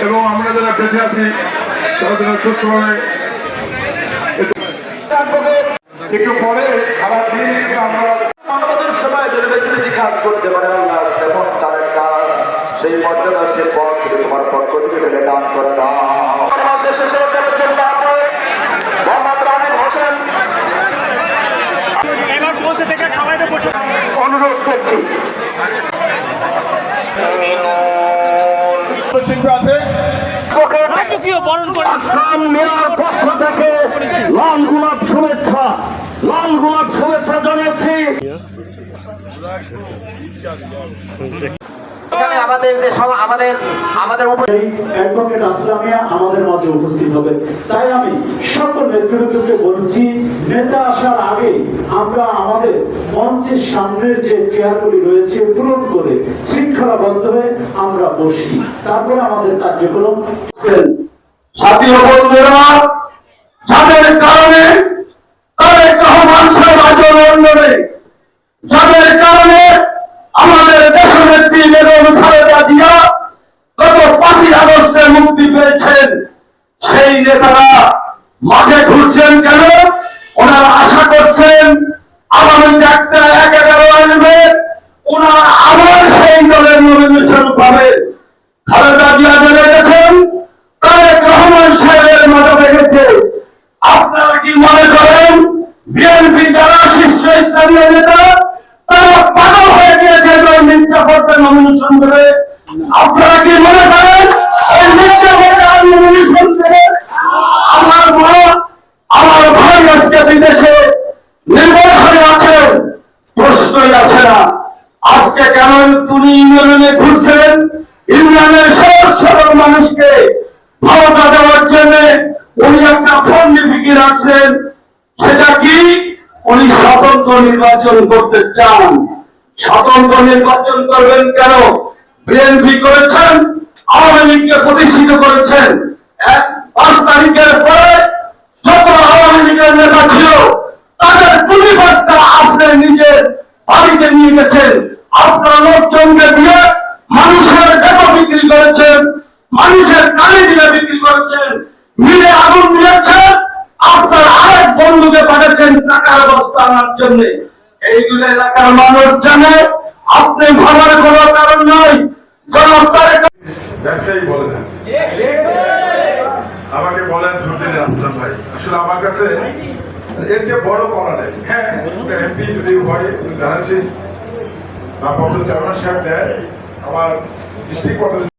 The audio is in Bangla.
এবং আমরা যারা বেঁচে আছি তারা যেন সুস্থভাবে একটু পরে আমরা মানবতার সময় ধরে বেশি বেশি কাজ করতে পারে আল্লাহ এবং তার একটা সেই মর্যাদা সে পথ থেকে তোমার পক্ষ থেকে তাকে দান করে দাও। অনুরোধ করছি। শিল্পী আছে। আসাম মেয়র পক্ষ থেকে লাল গোলাপ শুভেচ্ছা। লাল গোলাপ শুভেচ্ছা জানাচ্ছি। এখানে আমাদের যে সব- আমাদের আমাদের অ্যাডভোকেট আসলামিয়া আমাদের মাঝে উপস্থিত হবে। তাই আমি সকল নেতৃত্বকে বলছি নেতা আসার আগে আমরা আমাদের মঞ্চের সামনের যে চেয়ারগুলি রয়েছে পূরণ করে শৃঙ্খলাবদ্ধ হয়ে আমরা বসি। তারপরে আমাদের কার্যক্রম। সাথী বন্ধুরা যাদের কারণে তারেক রহমান সাহেব আজও লন্ডনে যাদের কারণে আমাদের দেশনেত্রী বেগম খালেদা জিয়া গত পাঁচই আগস্টে মুক্তি পেয়েছেন সেই নেতারা মাঠে ঘুরছেন কেন? ওনারা আশা করছেন আগামীতে একটা এক এগারো আনবে ওনারা আবার সেই দলের নমিনেশন পাবে। খালেদা জিয়া জেনে গেছেন, তারেক রহমান সাহেবের মাথা রেখেছে আপনারা কি মনে করেন, বিএনপি যারা শীর্ষ স্থানীয় নেতা তারা পাগল হয়ে গিয়েছে এবার মিথ্যা করতে নমিনেশন দেবে আপনারা কি মনে করেন এই মিথ্যা করতে নমিনেশন দেবে আমার মা আমার ভাই আজকে বিদেশে নির্বাচনে আছেন প্রশ্নই আসে না আজকে কেন তিনি ইউনিয়নে ঘুরছেন ইউনিয়নের সহজ সরল মানুষকে ক্ষমতা দেওয়ার জন্য উনি একটা ফন্ডি ফিকির আছেন সেটা কি? উনি স্বতন্ত্র নির্বাচন করতে চান। স্বতন্ত্র নির্বাচন করবেন কেন? বিএনপি করেছেন, আওয়ামী লীগকে প্রতিষ্ঠিত করেছেন। পাঁচ তারিখের পরে যত আওয়ামী লীগের নেতা ছিল, তাদের প্রতিবাদটা আপনি নিজের বাড়িতে নিয়ে গেছেন। আপনার লোকজনকে দিয়ে মানুষের ডেপো বিক্রি করেছেন, মানুষের কানে জিনে বিক্রি করেছেন, মিলে আগুন দিয়েছেন, আপনার আরেক বন্ধুকে পাঠাচ্ছেন টাকার বস্তা আনার জন্য। এইগুলো এলাকার মানুষ জানে, আপনি ভাবার কোনো কারণ ব্যবসায়ী বলে আমাকে বলেন দুদিনের আসলাম ভাই। আসলে আমার কাছে এর যে বড় করা নেই। হ্যাঁ হয় ডায়ালিসিস বা চেয়ারম্যান সাহেব দেয় আমার সৃষ্টি